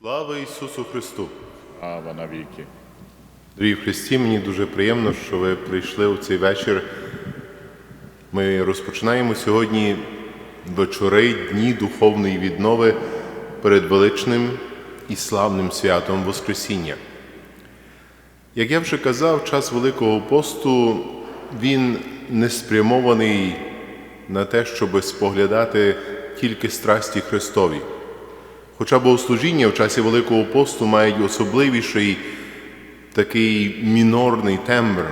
Слава Ісусу Христу! Слава навіки. Дорогі Христі, мені дуже приємно, що ви прийшли у цей вечір. Ми розпочинаємо сьогодні вечори, дні духовної віднови перед величним і славним святом Воскресіння. Як я вже казав, час Великого посту він не спрямований на те, щоб споглядати тільки страсті Христові. Хоча богослужіння в часі Великого посту мають особливіший такий мінорний тембр.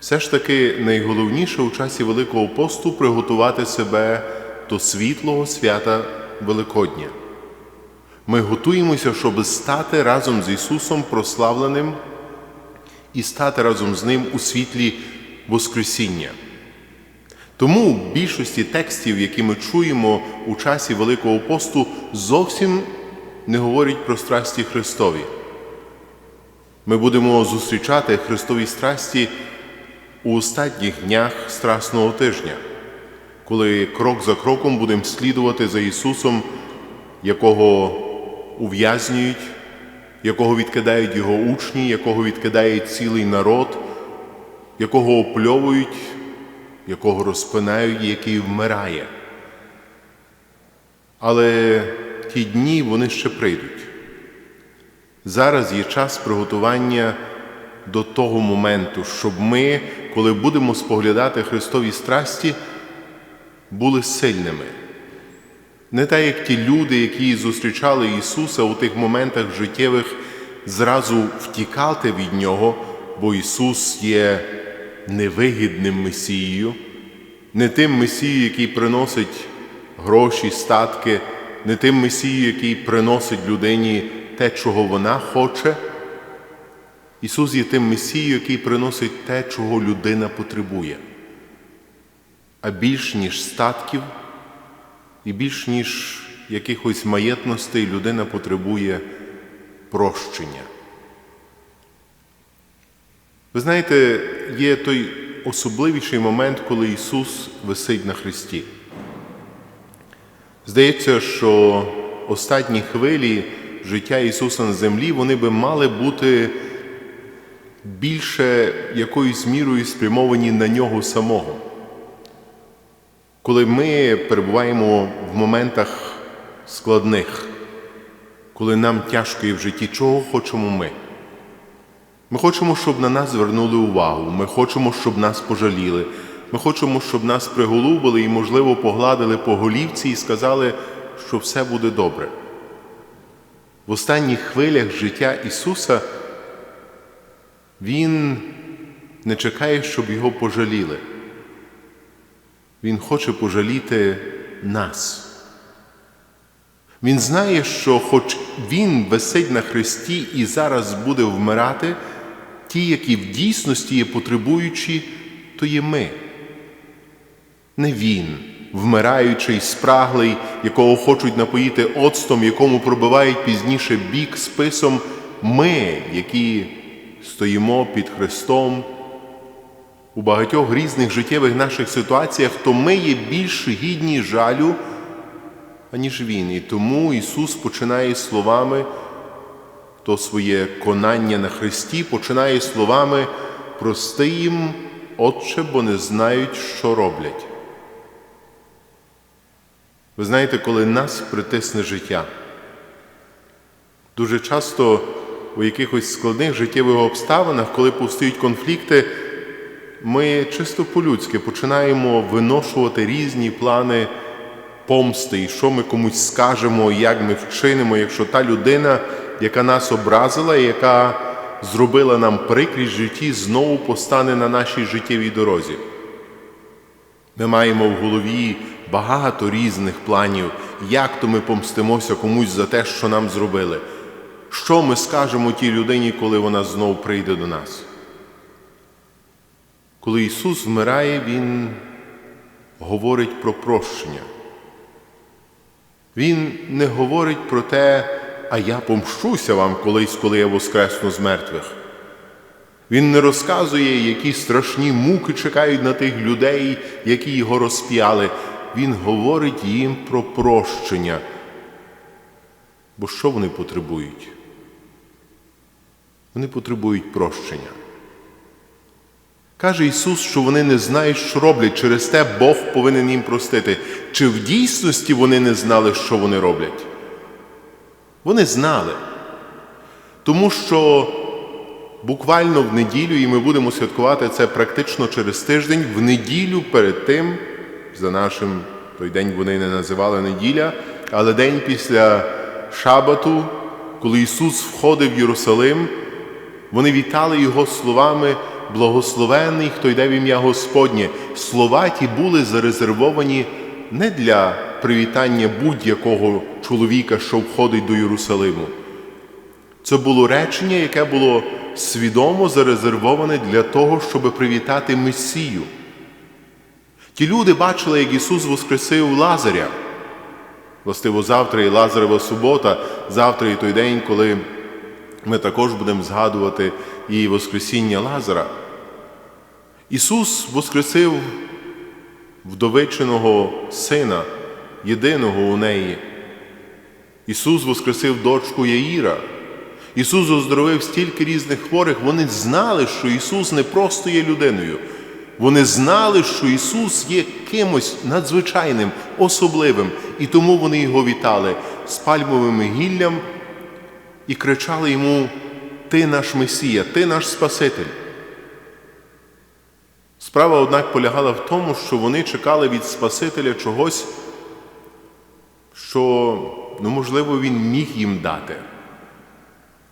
Все ж таки найголовніше у часі Великого посту приготувати себе до світлого свята Великодня. Ми готуємося, щоб стати разом з Ісусом прославленим і стати разом з Ним у світлі Воскресіння. Тому в більшості текстів, які ми чуємо у часі Великого посту, зовсім не говорять про страсті Христові. Ми будемо зустрічати Христові страсті у останніх днях Страсного тижня, коли крок за кроком будемо слідувати за Ісусом, якого ув'язнюють, якого відкидають Його учні, якого відкидає цілий народ, якого опльовують, якого розпинають, і який вмирає. Але ті дні вони ще прийдуть. Зараз є час приготування до того моменту, щоб ми, коли будемо споглядати Христові страсті, були сильними. Не так, як ті люди, які зустрічали Ісуса у тих моментах життєвих, зразу втікати від Нього, бо Ісус є невигідним Месією, не тим Месією, який приносить гроші, статки, не тим Месією, який приносить людині те, чого вона хоче. Ісус є тим Месією, який приносить те, чого людина потребує. А більш ніж статків і більш ніж якихось маєтностей людина потребує прощення. Ви знаєте, є той особливіший момент, коли Ісус висить на Христі. Здається, що останні хвилі життя Ісуса на землі вони би мали бути більше якоюсь мірою спрямовані на Нього самого. Коли ми перебуваємо в моментах складних, коли нам тяжко є в житті, чого хочемо ми? Ми хочемо, щоб на нас звернули увагу, ми хочемо, щоб нас пожаліли, ми хочемо, щоб нас приголубили і, можливо, погладили по голівці і сказали, що все буде добре. В останніх хвилях життя Ісуса Він не чекає, щоб його пожаліли. Він хоче пожаліти нас. Він знає, що хоч Він висить на хресті і зараз буде вмирати, ті, які в дійсності є потребуючі, то є ми. Не він, вмираючий, спраглий, якого хочуть напоїти оцтом, якому пробивають пізніше бік списом, ми, які стоїмо під Христом у багатьох різних життєвих наших ситуаціях, то ми є більш гідні жалю, аніж Він. І тому Ісус починає словами то своє конання на Христі, починає словами прости їм, Отче, бо не знають, що роблять. Ви знаєте, коли нас притисне життя, дуже часто у якихось складних життєвих обставинах, коли повстають конфлікти, ми чисто по-людськи починаємо виношувати різні плани помсти, і що ми комусь скажемо, як ми вчинимо, якщо та людина, яка нас образила, і яка зробила нам прикрість житті, знову постане на нашій життєвій дорозі. Ми маємо в голові багато різних планів, як то ми помстимося комусь за те, що нам зробили. Що ми скажемо тій людині, коли вона знов прийде до нас? Коли Ісус вмирає, Він говорить про прощення. Він не говорить про те, а я помщуся вам колись, коли я воскресну з мертвих. Він не розказує, які страшні муки чекають на тих людей, які його розп'яли. Він говорить їм про прощення. Бо що вони потребують? Вони потребують прощення. Каже Ісус, що вони не знають, що роблять, через те Бог повинен їм простити. Чи в дійсності вони не знали, що вони роблять? Вони знали. Тому що буквально в неділю, і ми будемо святкувати це практично через тиждень, в неділю перед тим, за нашим той день вони не називали неділя, але день після Шабату, коли Ісус входив в Єрусалим, вони вітали Його словами Благословенний, хто йде в ім'я Господнє. Слова ті були зарезервовані не для привітання будь-якого чоловіка, що входить до Єрусалиму. Це було речення, яке було свідомо зарезервоване для того, щоб привітати Месію. Ті люди бачили, як Ісус воскресив Лазаря. Властиво, завтра і Лазарева субота, завтра і той день, коли ми також будемо згадувати і Воскресіння Лазара. Ісус воскресив вдовиченого сина, єдиного у неї. Ісус воскресив дочку Яїра. Ісус оздоровив стільки різних хворих. Вони знали, що Ісус не просто є людиною. Вони знали, що Ісус є кимось надзвичайним, особливим, і тому вони його вітали з пальмовим гіллям і кричали йому: Ти наш Месія, Ти наш Спаситель. Справа, однак, полягала в тому, що вони чекали від Спасителя чогось, що, ну, можливо, він міг їм дати,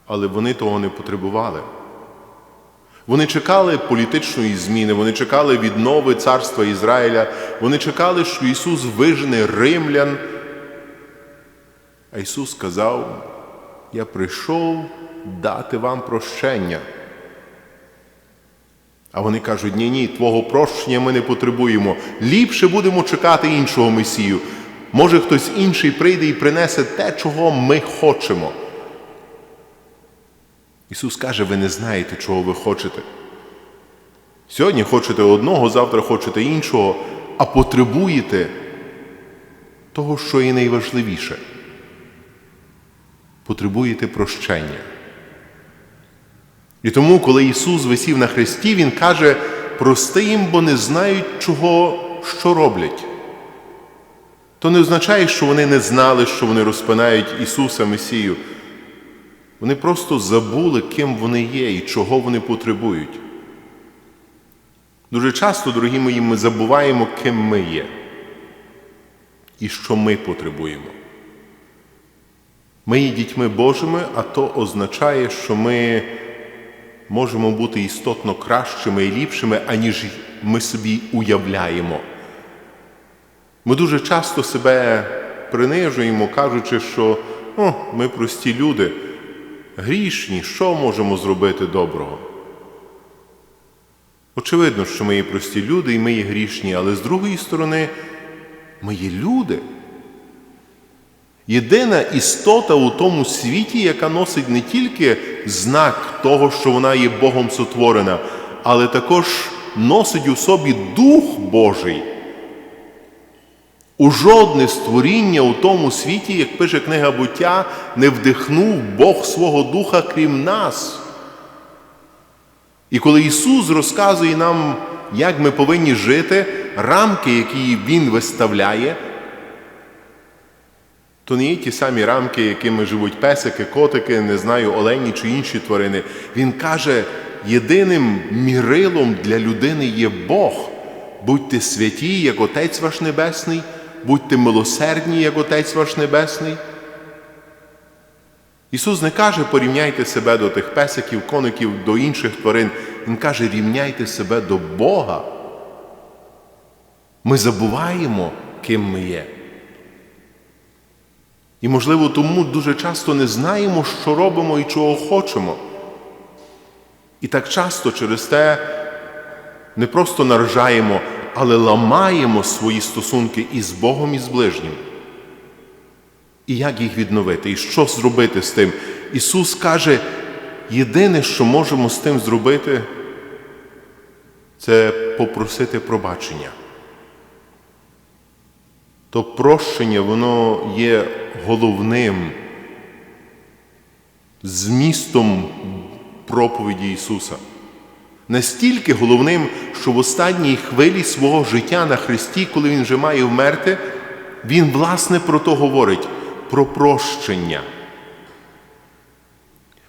але вони того не потребували. Вони чекали політичної зміни, вони чекали віднови царства Ізраїля, вони чекали, що Ісус вижене римлян. А Ісус сказав: Я прийшов дати вам прощення. А вони кажуть, ні, ні, Твого прощення ми не потребуємо. Ліпше будемо чекати іншого Месію. Може, хтось інший прийде і принесе те, чого ми хочемо. Ісус каже, ви не знаєте, чого ви хочете. Сьогодні хочете одного, завтра хочете іншого, а потребуєте того, що є найважливіше. Потребуєте прощення. І тому, коли Ісус висів на хресті, Він каже, прости їм, бо не знають, чого, що роблять. То не означає, що вони не знали, що вони розпинають Ісуса Месію. Вони просто забули, ким вони є і чого вони потребують. Дуже часто, дорогі мої, ми забуваємо, ким ми є і що ми потребуємо. Ми є дітьми Божими, а то означає, що ми можемо бути істотно кращими і ліпшими, аніж ми собі уявляємо. Ми дуже часто себе принижуємо, кажучи, що О, ми прості люди, грішні, що можемо зробити доброго? Очевидно, що ми є прості люди і ми є грішні, але з другої сторони, ми є люди. Єдина істота у тому світі, яка носить не тільки знак того, що вона є Богом сотворена, але також носить у собі Дух Божий. У жодне створіння у тому світі, як пише книга буття, не вдихнув Бог свого Духа крім нас. І коли Ісус розказує нам, як ми повинні жити, рамки, які Він виставляє, то не є ті самі рамки, якими живуть песики, котики, не знаю, олені чи інші тварини. Він каже, єдиним мірилом для людини є Бог. Будьте святі, як Отець ваш Небесний, будьте милосердні, як Отець ваш Небесний. Ісус не каже, порівняйте себе до тих песиків, коників, до інших тварин. Він каже, рівняйте себе до Бога. Ми забуваємо, ким ми є. І, можливо, тому дуже часто не знаємо, що робимо і чого хочемо. І так часто через те не просто наражаємо, але ламаємо свої стосунки із Богом і з ближнім. І як їх відновити, і що зробити з тим? Ісус каже, єдине, що можемо з тим зробити, це попросити пробачення. То прощення, воно є головним змістом проповіді Ісуса. Настільки головним, що в останній хвилі свого життя на Христі, коли Він вже має вмерти, Він, власне, про то говорить, про прощення.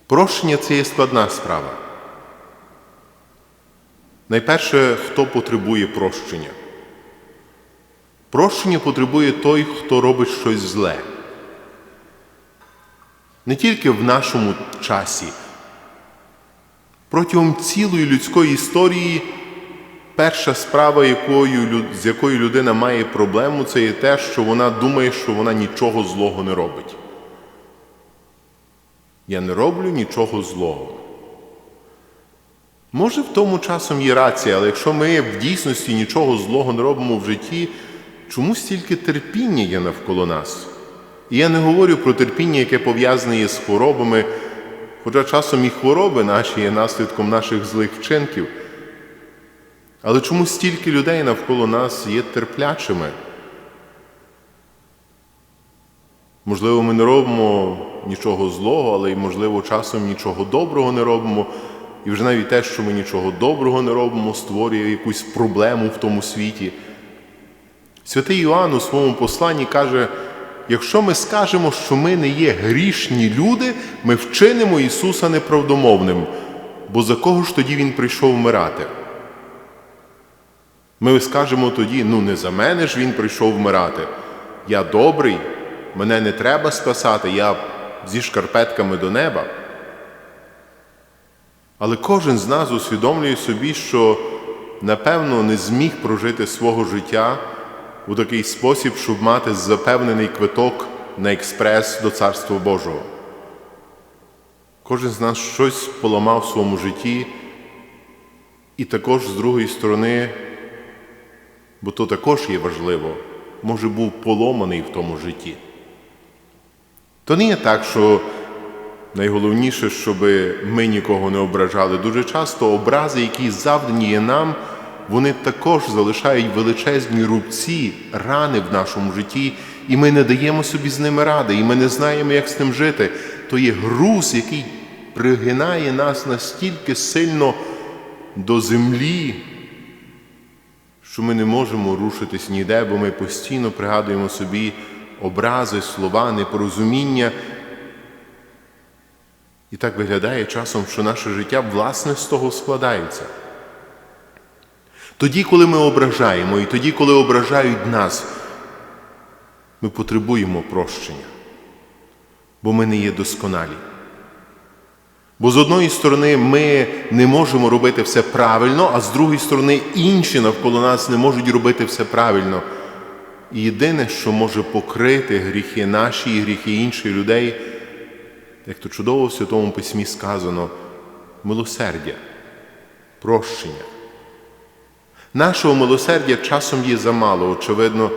Прощення це є складна справа. Найперше, хто потребує прощення? Прощення потребує той, хто робить щось зле. Не тільки в нашому часі. Протягом цілої людської історії перша справа, якою, з якою людина має проблему, це є те, що вона думає, що вона нічого злого не робить. Я не роблю нічого злого. Може, в тому часом є рація, але якщо ми в дійсності нічого злого не робимо в житті, чому стільки терпіння є навколо нас? І я не говорю про терпіння, яке пов'язане є з хворобами, хоча часом і хвороби наші є наслідком наших злих вчинків. Але чому стільки людей навколо нас є терплячими? Можливо, ми не робимо нічого злого, але й, можливо, часом нічого доброго не робимо. І вже навіть те, що ми нічого доброго не робимо, створює якусь проблему в тому світі. Святий Іоанн у своєму посланні каже: якщо ми скажемо, що ми не є грішні люди, ми вчинимо Ісуса неправдомовним, бо за кого ж тоді Він прийшов вмирати? Ми скажемо тоді, ну не за мене ж Він прийшов вмирати. Я добрий, мене не треба спасати, я зі шкарпетками до неба. Але кожен з нас усвідомлює собі, що напевно не зміг прожити свого життя у такий спосіб, щоб мати запевнений квиток на експрес до Царства Божого. Кожен з нас щось поламав в своєму житті, і також з другої сторони, бо то також є важливо, може був поломаний в тому житті. То не є так, що найголовніше, щоб ми нікого не ображали. Дуже часто образи, які завдані є нам, вони також залишають величезні рубці, рани в нашому житті, і ми не даємо собі з ними ради, і ми не знаємо, як з ним жити. То є груз, який пригинає нас настільки сильно до землі, що ми не можемо рушитись ніде, бо ми постійно пригадуємо собі образи, слова, непорозуміння. І так виглядає часом, що наше життя власне з того складається. Тоді, коли ми ображаємо, і тоді, коли ображають нас, ми потребуємо прощення, бо ми не є досконалі. Бо з одної сторони ми не можемо робити все правильно, а з другої сторони інші навколо нас не можуть робити все правильно. І єдине, що може покрити гріхи наші і гріхи інших людей, як то чудово в Святому Письмі сказано, милосердя, прощення. Нашого милосердя часом є замало, очевидно,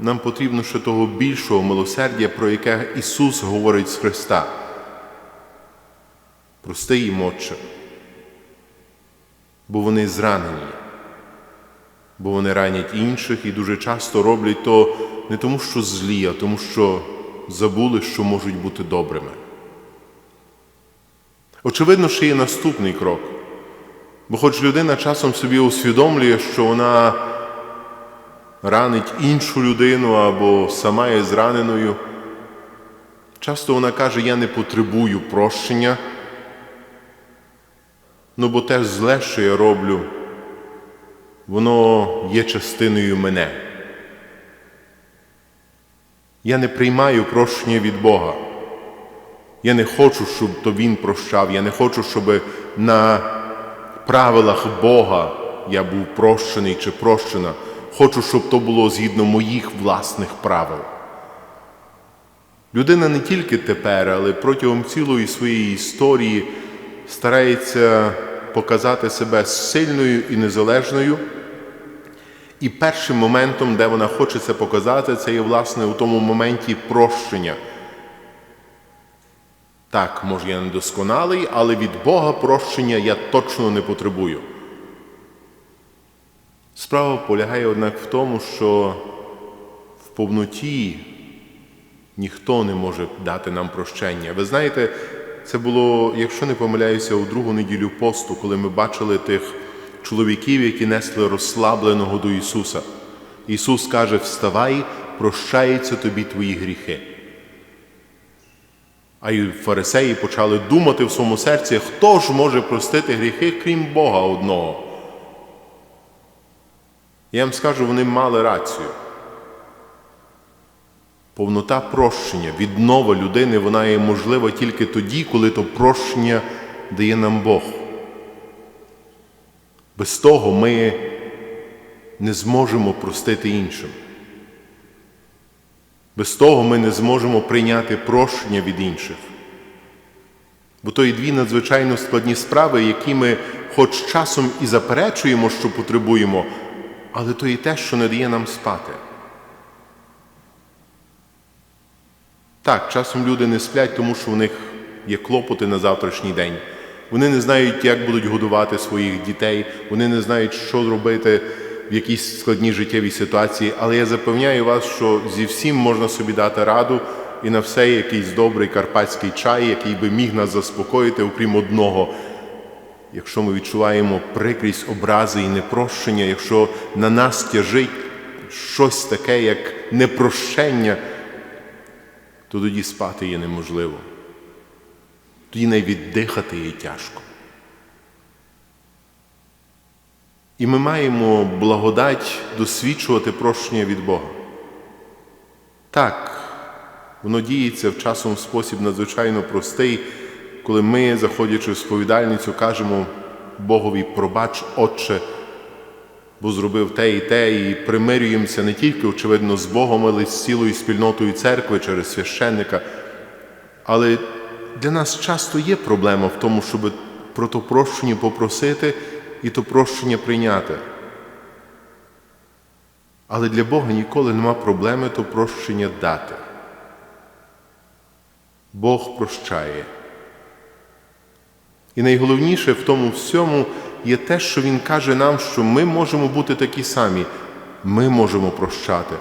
нам потрібно ще того більшого милосердя, про яке Ісус говорить з Христа. Прости їм, Отче, бо вони зранені, бо вони ранять інших і дуже часто роблять то не тому, що злі, а тому, що забули, що можуть бути добрими. Очевидно, що є наступний крок. Бо хоч людина часом собі усвідомлює, що вона ранить іншу людину або сама є зраненою, часто вона каже, я не потребую прощення, ну бо те зле, що я роблю, воно є частиною мене. Я не приймаю прощення від Бога. Я не хочу, щоб то Він прощав. Я не хочу, щоб на правилах Бога я був прощений чи прощена. Хочу, щоб то було згідно моїх власних правил. Людина не тільки тепер, але протягом цілої своєї історії старається показати себе сильною і незалежною. І першим моментом, де вона хоче це показати, це є власне у тому моменті прощення. Так, може, я недосконалий, але від Бога прощення я точно не потребую. Справа полягає, однак, в тому, що в повноті ніхто не може дати нам прощення. Ви знаєте, Це було, якщо не помиляюся, у другу неділю посту, коли ми бачили тих чоловіків, які несли розслабленого до Ісуса. Ісус каже: Вставай, прощаються тобі твої гріхи. А й фарисеї почали думати в своєму серці, хто ж може простити гріхи, крім Бога одного. Я вам скажу, вони мали рацію. Повнота прощення, віднова людини, вона є можлива тільки тоді, коли то прощення дає нам Бог. Без того ми не зможемо простити іншим. Без того ми не зможемо прийняти прощення від інших. Бо то є дві надзвичайно складні справи, які ми хоч часом і заперечуємо, що потребуємо, але то і те, що не дає нам спати. Так, часом люди не сплять, тому що у них є клопоти на завтрашній день. Вони не знають, як будуть годувати своїх дітей, вони не знають, що робити в якійсь складній життєвій ситуації. Але я запевняю вас, що зі всім можна собі дати раду і на все якийсь добрий карпатський чай, який би міг нас заспокоїти, окрім одного. Якщо ми відчуваємо прикрість образи і непрощення, якщо на нас тяжить щось таке, як непрощення, то тоді спати є неможливо. Тоді навіть дихати є тяжко. І ми маємо благодать досвідчувати прощення від Бога. Так, воно діється в часом в спосіб надзвичайно простий, коли ми, заходячи в сповідальницю, кажемо Богові, пробач, Отче, бо зробив те і те, і примирюємося не тільки, очевидно, з Богом, але й з цілою спільнотою церкви через священника. Але для нас часто є проблема в тому, щоб про то прощення попросити і то прощення прийняти. Але для Бога ніколи нема проблеми то прощення дати. Бог прощає. І найголовніше в тому всьому є те, що Він каже нам, що ми можемо бути такі самі. Ми можемо прощати.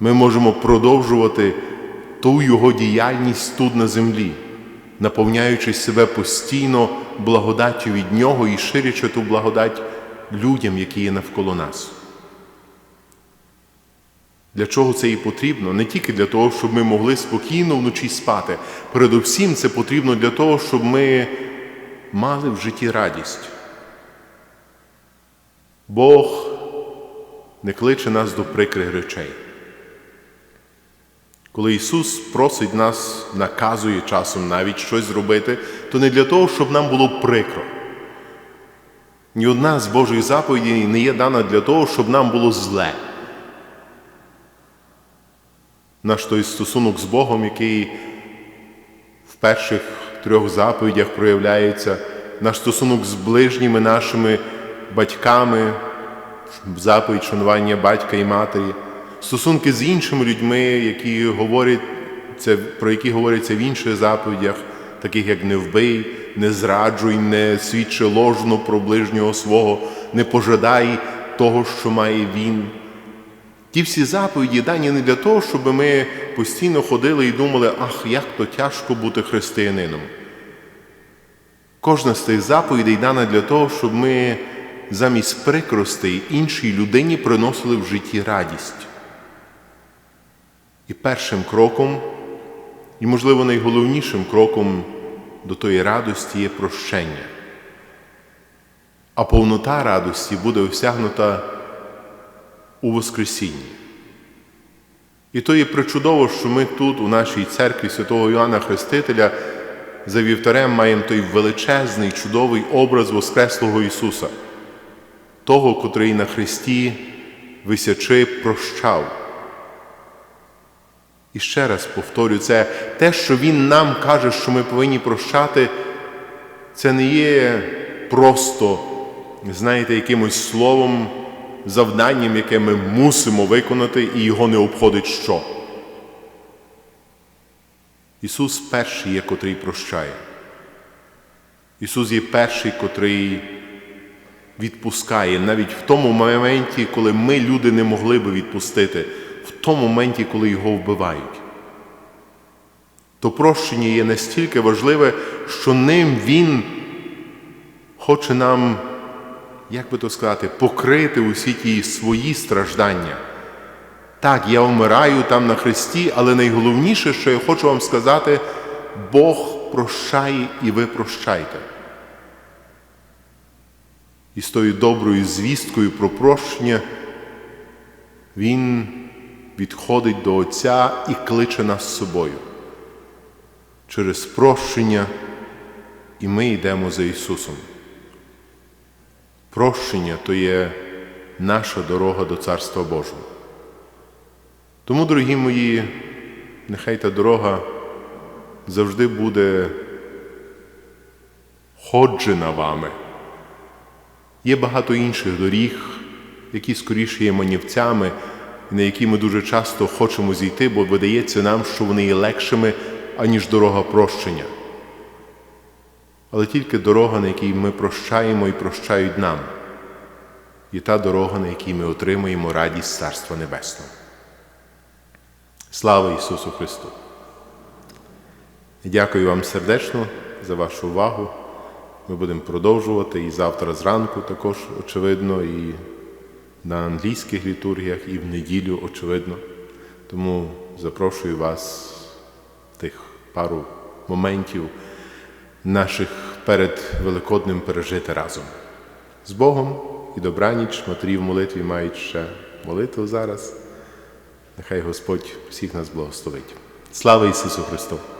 Ми можемо продовжувати ту Його діяльність тут на землі, наповняючи себе постійно благодаттю від Нього і ширячи ту благодать людям, які є навколо нас. Для чого це і потрібно? Не тільки для того, щоб ми могли спокійно вночі спати. Передусім, це потрібно для того, щоб ми мали в житті радість. Бог не кличе нас до прикрих речей. Коли Ісус просить нас, наказує часом навіть щось зробити, то не для того, щоб нам було прикро. Ні одна з Божої заповіді не є дана для того, щоб нам було зле. Наш той стосунок з Богом, який в перших трьох заповідях проявляється, наш стосунок з ближніми нашими батьками, заповідь шанування батька і матері, стосунки з іншими людьми, які говорять, про які говориться в інших заповідях, таких як не вбий, не зраджуй, не свідчи ложно про ближнього свого, не пожадай того, що має він. Ті всі заповіді дані не для того, щоб ми постійно ходили і думали, ах, як то тяжко бути християнином. Кожна з тих заповідей дана для того, щоб ми замість прикростей іншій людині приносили в житті радість. І першим кроком, і, можливо, найголовнішим кроком до тої радості є прощення. А повнота радості буде осягнута у Воскресінні. І то є причудово, що ми тут, у нашій церкві святого Йоанна Хрестителя, за вівтарем маємо той величезний, чудовий образ Воскреслого Ісуса, того, котрий на Христі висячи прощав. І ще раз повторю, це те, що Він нам каже, що ми повинні прощати, це не є просто, знаєте, якимось словом, завданням, яке ми мусимо виконати, і його не обходить що. Ісус перший є, котрий прощає. Ісус є перший, котрий відпускає навіть в тому моменті, коли ми, люди, не могли би відпустити, в тому моменті, коли Його вбивають. То прощення є настільки важливе, що ним Він хоче нам, як би то сказати, покрити усі ті свої страждання. Так, я вмираю там на Христі, але найголовніше, що я хочу вам сказати, Бог прощає і ви прощайте. І з тою доброю звісткою про прощення Він відходить до Отця і кличе нас з собою. Через прощення і ми йдемо за Ісусом. Прощення то є наша дорога до Царства Божого. Тому, дорогі мої, нехай та дорога завжди буде ходжена вами. Є багато інших доріг, які скоріше є манівцями, на які ми дуже часто хочемо зійти, бо видається нам, що вони є легшими, аніж дорога прощення. Але тільки дорога, на якій ми прощаємо і прощають нам, є та дорога, на якій ми отримуємо радість Царства Небесного. Слава Ісусу Христу! Дякую вам сердечно за вашу увагу. Ми будемо продовжувати і завтра зранку також, очевидно, і на англійських літургіях, і в неділю, очевидно. Тому запрошую вас тих пару моментів наших перед Великоднем пережити разом. З Богом і добраніч, матері в молитві мають ще молитву зараз. Нехай Господь всіх нас благословить. Слава Ісусу Христу!